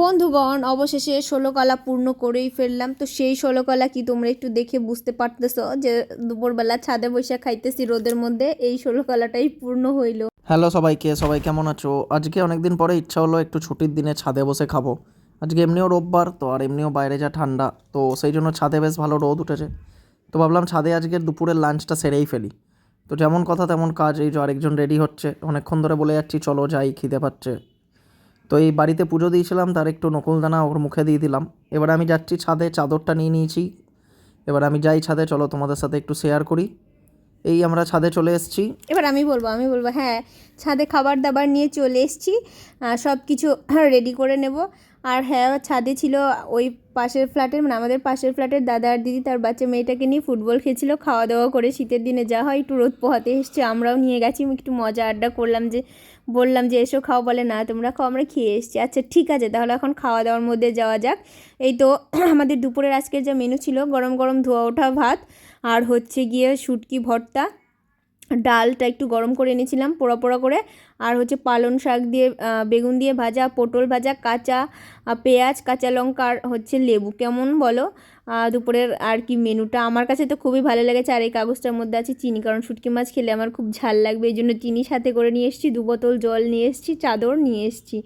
বন্ধুগণ, অবশেষে ষোলো কলা পূর্ণ করেই ফেললাম। তো সেই ষোলো কলা কি তোমরা একটু দেখে বুঝতে পারতেছো যে দুপুরবেলা ছাদে বসে খাইতেছি রোদের মধ্যে, এই ষোলো কলাটাই পূর্ণ হইল। হ্যালো সবাইকে, সবাই কেমন আছো? আজকে অনেক দিন পরে ইচ্ছা হলো একটু ছুটির দিনে ছাদে বসে খাব। আজকে এমনিও রোববার, তো আর এমনিও বাইরে যা ঠান্ডা, তো সেই জন্য ছাদে বেশ ভালো রোদ উঠেছে। তো ভাবলাম ছাদে আজকে দুপুরের লাঞ্চটা সেরেই ফেলি। তো যেমন কথা তেমন কাজ, এই যে আরেকজন রেডি হচ্ছে, অনেকক্ষণ ধরে বলে যাচ্ছি, চলো যাই, খিদে পাচ্ছে। তো এই বাড়িতে পুজো দিয়েছিলাম, তার একটু নকুলদানা ওর মুখে দিয়ে দিলাম। এবার আমি যাচ্ছি ছাদে, চাদরটা নিয়ে নিয়েছি। এবার আমি যাই ছাদে, চলো তোমাদের সাথে একটু শেয়ার করি। এই আমরা ছাদে চলে এসেছি। এবার আমি বলব আমি বলব হ্যাঁ ছাদে খাবার দাবার নিয়ে চলে এসেছি। সব কিছু রেডি করে নেব। আর হ্যাঁ ছাদে ছিল ওই পাশের ফ্ল্যাটের মানে আমাদের পাশের ফ্ল্যাটের দাদা আর দিদি, তার বাচ্চা মেয়েটাকে নিয়ে ফুটবল খেলছিল খাওয়া দাওয়া করে শীতের দিনে যা হয় একটু রোদ পোহাতে এসছে, আমরাও নিয়ে গেছি। একটু মজা আড্ডা করলাম যে বললাম যে, এসো খাও। বলে, না, তোমরা খাও, আমরা খেয়ে এসেছি। আচ্ছা ঠিক আছে, তাহলে এখন খাওয়া দাওয়ার মধ্যে যাওয়া যাক। এই তো আমাদের দুপুরের আজকের যা মেনু ছিল, গরম গরম ধোয়া ওঠা ভাত, আর হচ্ছে গিয়ে শুটকি ভর্তা। ডালটা একটু গরম করে এনেছিলাম পোড়া পোড়া করে। আর হচ্ছে পালং শাক দিয়ে বেগুন দিয়ে ভাজা, পটল ভাজা, কাঁচা পেঁয়াজ, কাঁচা লঙ্কা আর হচ্ছে লেবু। কেমন বলো? দুপুরের আর কি মেনুটা? আমার কাছে তো খুবই ভালো লেগেছে। আর এই কাগজটার মধ্যে আছে চিনি, কারণ শুটকি মাছ খেলে আমার খুব ঝাল লাগবে। এই জন্য চিনি সাথে করে নিয়ে এসেছি, দু বোতল জল নিয়ে এসেছি, চাদর নিয়ে এসেছি।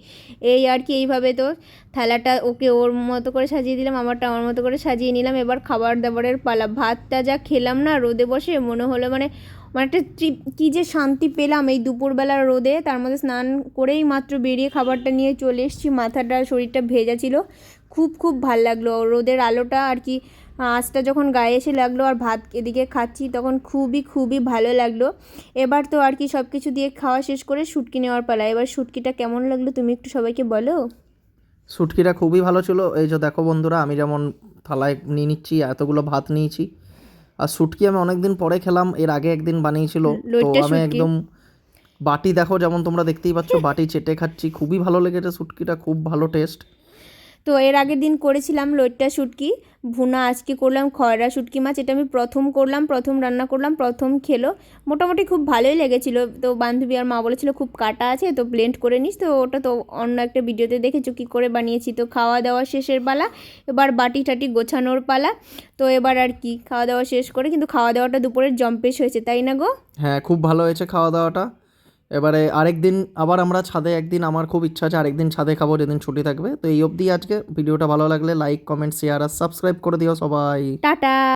এই আর কি এইভাবে তো থালাটা ওকে ওর মতো করে সাজিয়ে দিলাম, আমারটা আমার মতো করে সাজিয়ে নিলাম। এবার খাবার দাবারের পালা। ভাতটা যা খেলাম না, রোদে বসে মনে হলো মানে মানে একটা তৃপ- কী যে শান্তি পেলাম এই দুপুরবেলার রোদে। তার মধ্যে স্নান করেই মাত্র বেরিয়ে খাবারটা নিয়ে চলে এসেছি। মাথাটা, শরীরটা ভেজা ছিল। খুব খুব ভালো লাগল। রোদের আলোটা আর কি, আঁচটা যখন গায়ে এসে লাগল আর ভাত এদিকে খাচ্ছি, তখন খুবই খুবই ভালো লাগল। এবার তো আর কি সব কিছু দিয়ে খাওয়া শেষ করে শুটকি নেওয়ার পালা। এবার শুটকিটা কেমন লাগল তুমি একটু সবাইকে বলো? শুটকিটা খুবই ভালো ছিল। এই যে দেখো বন্ধুরা, আমি যেমন থালায় নিয়ে নিচ্ছি, এতগুলো ভাত নিয়েছি। আর শুটকি আমি অনেকদিন পরে খেলাম এর আগে একদিন বানিয়েছিল। তো আমি একদম বাটি দেখো যেমন তোমরা দেখতেই পাচ্ছ বাটি চেটে খাচ্ছি খুবই ভালো লেগেছে শুটকিটা খুব ভালো টেস্ট তো এর আগের দিন করেছিলাম লইট্টা শুটকি। ভুনা আজকে করলাম খয়রা শুটকি মাছ, এটা আমি প্রথম করলাম, প্রথম রান্না করলাম, প্রথম খেলো। মোটামুটি খুব ভালোই লেগেছিল। তো বান্ধবী আর মা বলেছিল, খুব কাটা আছে, তো ব্লেন্ড করে নিস। তো ওটা তো অন্য একটা ভিডিওতে দেখেছ কী করে বানিয়েছি। তো খাওয়া দাওয়া শেষের পালা, এবার বাটি টাটি গোছানোর পালা। তো এবার আর কি খাওয়া দাওয়া শেষ করে, কিন্তু খাওয়া দাওয়াটা দুপুরের জম্পেশ হয়েছে, তাই না গো? হ্যাঁ খুব ভালো হয়েছে খাওয়া দাওয়াটা এবারে আরেকদিন, আবার আমরা ছাদে একদিন, আমার খুব ইচ্ছা আছে আরেকদিন ছাদে খাব, যেদিন ছুটি থাকবে। তো এই অবধি আজকে। ভিডিওটা ভালো লাগলে লাইক কমেন্ট শেয়ার আর সাবস্ক্রাইব করে দিও সবাই। টাটা!